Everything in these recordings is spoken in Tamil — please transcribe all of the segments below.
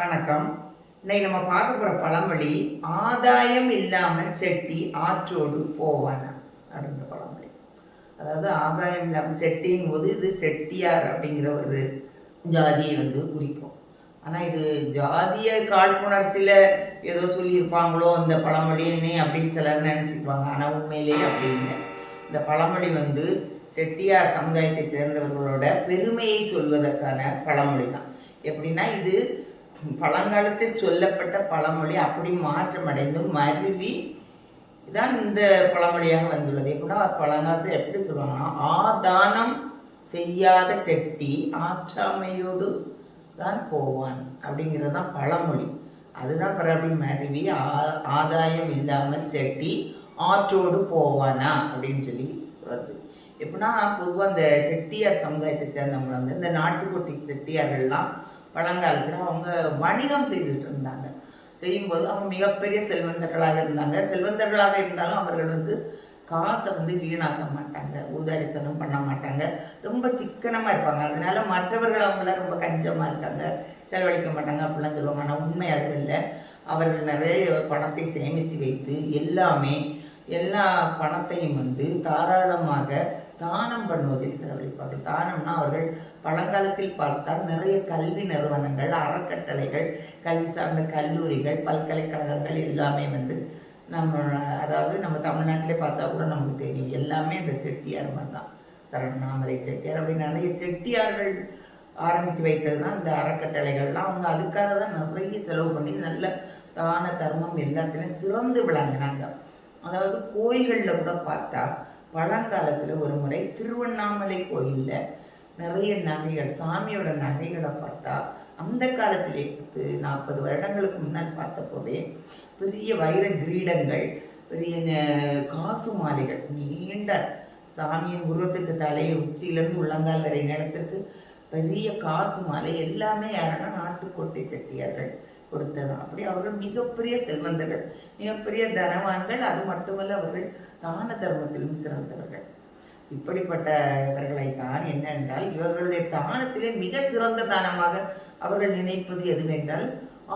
வணக்கம். இன்னைக்கு நம்ம பார்க்க போகிற பழமொழி ஆதாயம் இல்லாமல் செட்டி ஆற்றோடு போவானா? அப்படின்ற பழமொழி. அதாவது ஆதாயம் இல்லாமல் செட்டின் போது இது செட்டியார் அப்படிங்கிற ஒரு ஜாதியை வந்து குறிக்கும். ஆனால் இது ஜாதிய காழ்ப்புணர்ச்சியில் ஏதோ சொல்லியிருப்பாங்களோ இந்த பழமொழின்னு அப்படின்னு சிலர் நினச்சிப்பாங்க ஆனால் உண்மையிலேயே அப்படி இல்லை. இந்த பழமொழி வந்து செட்டியார் சமுதாயத்தை சேர்ந்தவர்களோட பெருமையை சொல்வதற்கான பழமொழி தான் எப்படின்னா இது பழங்காலத்தில் சொல்லப்பட்ட பழமொழி அப்படி மாற்றமடைந்து மருவி தான் இந்த பழமொழியாக வந்துள்ளது. எப்படின்னா பழங்காலத்தில் எப்படி சொல்லுவாங்கன்னா ஆதானம் செய்யாத செட்டி ஆற்றாமையோடு தான் போவான் அப்படிங்கிறது தான் பழமொழி. அதுதான் பிறகு மருவி ஆ- ஆதாயம் இல்லாமல் செட்டி ஆற்றோடு போவானா அப்படின்னு சொல்லி வருது. எப்படின்னா பொதுவாக இந்த செட்டியார் சமுதாயத்தை சேர்ந்தவங்க வந்து இந்த நாட்டுக்கோட்டை செட்டியார்கள்லாம் பழங்காலத்தில் அவங்க வணிகம் செய்துட்டு இருந்தாங்க. செய்யும்போது அவங்க மிகப்பெரிய செல்வந்தர்களாக இருந்தாங்க. செல்வந்தர்களாக இருந்தாலும் அவர்கள் வந்து காசை வந்து வீணாக்க மாட்டாங்க. ஊதாரித்தனம் பண்ண மாட்டாங்க. ரொம்ப சிக்கனமாக இருப்பாங்க. அதனால மற்றவர்கள் அவங்கள ரொம்ப கஞ்சமாக இருக்காங்க. செலவழிக்க மாட்டாங்க. அப்படிலாம் சொல்லுவாங்க. ஆனால் உண்மை அது இல்லை. அவர்கள் நிறைய பணத்தை சேமித்து வைத்து எல்லாமே எல்லா பணத்தையும் வந்து தாராளமாக தானம் பண்ணுவதில் செலவழிப்பார்கள் தானம்னா அவர்கள் பழங்காலத்தில் பார்த்தால் நிறைய கல்வி நிறுவனங்கள் அறக்கட்டளைகள் கல்வி சார்ந்த கல்லூரிகள் பல்கலைக்கழகங்கள் எல்லாமே வந்து நம்ம அதாவது நம்ம தமிழ்நாட்டிலே பார்த்தா கூட நமக்கு தெரியும். எல்லாமே இந்த செட்டியார் மாதிரி தான். சரணாமலை செட்டியார் அப்படி நிறைய செட்டியார்கள் ஆரம்பித்து வைத்தது தான் இந்த அறக்கட்டளைகள்லாம். அவங்க அதுக்காக தான் நிறைய செலவு பண்ணி நல்ல தான தர்மம் எல்லாத்துலேயும் சிறந்து விளங்கினாங்க. அதாவது கோயில்களில் கூட பார்த்தா பழங்காலத்தில் ஒரு முறை திருவண்ணாமலை கோயிலில் நிறைய நகைகள் சாமியோட நகைகளை பார்த்தா அந்த காலத்திலே பத்து நாற்பது வருடங்களுக்கு முன்னால் பார்த்தப்போவே பெரிய வைர கிரீடங்கள் பெரிய காசு மாலைகள் நீண்ட சாமியின் உருவத்துக்கு தலையை உச்சியிலேருந்து உள்ளங்கால் வரை நேரத்திற்கு பெரிய காசு மாலை எல்லாமே யாருன்னா நாட்டுக்கோட்டை செட்டியார்கள் கொடுத்ததான் அப்படி அவர்கள் மிகப்பெரிய செல்வந்தர்கள் மிகப்பெரிய தனவான்கள் அது மட்டுமல்ல அவர்கள் தான தர்மத்திலும் சிறந்தவர்கள். இப்படிப்பட்ட இவர்களை தான் என்னென்றால் இவர்களுடைய தானத்திலே மிக சிறந்த தானமாக அவர்கள் நினைப்பது எதுவென்றால்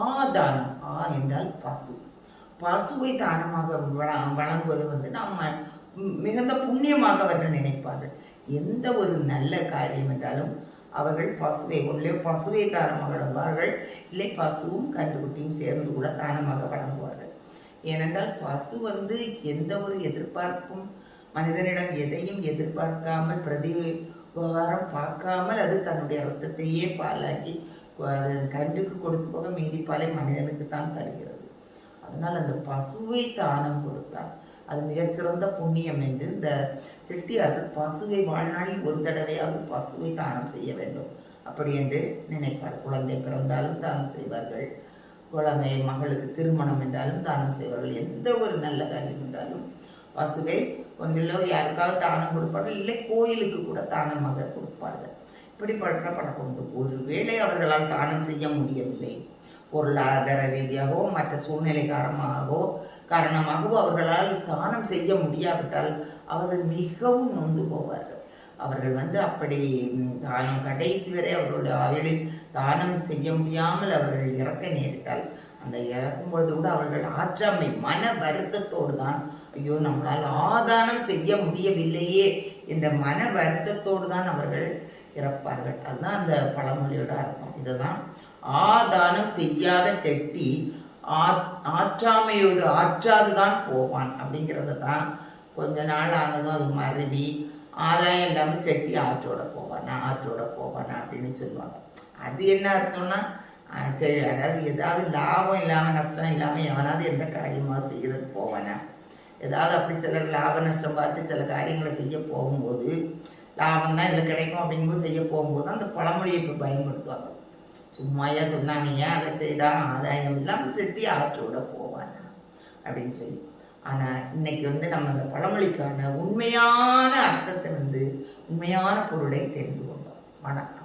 ஆ தானம். ஆ என்றால் பசு. பசுவை தானமாக வழங்குவது வந்து நம்ம மிகுந்த புண்ணியமாக அவர்கள் நினைப்பார்கள். எந்த ஒரு நல்ல காரியம் என்றாலும் அவர்கள் பசுவை ஒன்றிலே பசுவை தானமாக வழங்குவார்கள் இல்லை பசுவும் கன்றுக்குட்டியும் சேர்ந்து கூட தானமாக வழங்குவார்கள் ஏனென்றால் பசு வந்து எந்த ஒரு எதிர்பார்ப்பும் மனிதனிடம் எதையும் எதிர்பார்க்காமல் பிரதி விவகாரம் பார்க்காமல் அது தன்னுடைய ரத்தத்தையே பாலாக்கி அது கன்றுக்கு கொடுத்து போக மீதி பாலை மனிதனுக்கு தான் தருகிறது. அதனால் அந்த பசுவை தானம் கொடுத்தார் அது மிகச்சிறந்த புண்ணியம் என்று இந்த செட்டியார்கள் பசுவை வாழ்நாளில் ஒரு தடவையாவது பசுவை தானம் செய்ய வேண்டும். அப்படி என்று நினைப்பார். குழந்தை பிறந்தாலும் தானம் செய்வார்கள். குழந்தை மகளுக்கு திருமணம் என்றாலும் தானம் செய்வார்கள். எந்த ஒரு நல்ல காரியம் என்றாலும் பசுவை ஒன்றிலோ யாருக்காவது தானம் கொடுப்பார்கள். இல்லை கோயிலுக்கு கூட தானமாக கொடுப்பார்கள். இப்படிப்பட்ட பழக்கம் உண்டு ஒருவேளை அவர்களால் தானம் செய்ய முடியவில்லை. பொருளாதார ரீதியாகவோ மற்ற சூழ்நிலை காரணமாகவோ காரணமாகவோ அவர்களால் தானம் செய்ய முடியாவிட்டால் அவர்கள் மிகவும் நொந்து போவார்கள். அவர்கள் வந்து அப்படி தானம் கடைசி வரை அவர்களுடைய ஆயுளில் தானம் செய்ய முடியாமல் அவர்கள் இறக்க நேரிட்டால் அந்த இறக்கும் பொழுது கூட அவர்கள் ஆற்றாமை மன வருத்தத்தோடு தான் ஐயோ நம்மளால் ஆதானம் செய்ய முடியவில்லையே இந்த மன வருத்தத்தோடு தான் அவர்கள் இறப்பார்கள். அதுதான் அந்த பழமொழியோட அர்த்தம். இதுதான் ஆதானம் செய்யாத செட்டி ஆற்றாமையோடு ஆற்றாமையோடு ஆற்றாதுதான் போவான் அப்படிங்கிறத தான் கொஞ்ச நாள் ஆனதும் அது மருவி ஆதாயம் இல்லாமல் செட்டி ஆற்றோட போவானா ஆற்றோட போவானா அப்படின்னு சொல்லுவாங்க. அது என்ன அர்த்தம்னா சரி அதாவது ஏதாவது லாபம் இல்லாமல் நஷ்டம் இல்லாமல் எவனாவது எந்த காரியமாக செய்யறதுக்கு போவானா? ஏதாவது அப்படி சிலர் லாப நஷ்டம் பார்த்து சில காரியங்களை செய்ய போகும்போது லாபம் தான் இதில் கிடைக்கும் அப்படிங்கும்போது செய்ய போகும்போது அந்த பழமொழியை இப்போ பயன்படுத்துவாங்க. சும்மாயா சொன்னாங்க ஏன் அதை செய்தான் ஆதாயம் இல்லாமல் செட்டி ஆற்றோட போவான்? அப்படின்னு சொல்லி. ஆனால் இன்னைக்கு வந்து நம்ம அந்த பழமொழிக்கான உண்மையான அர்த்தத்தை வந்து உண்மையான பொருளை தெரிந்து கொண்டோம். வணக்கம்.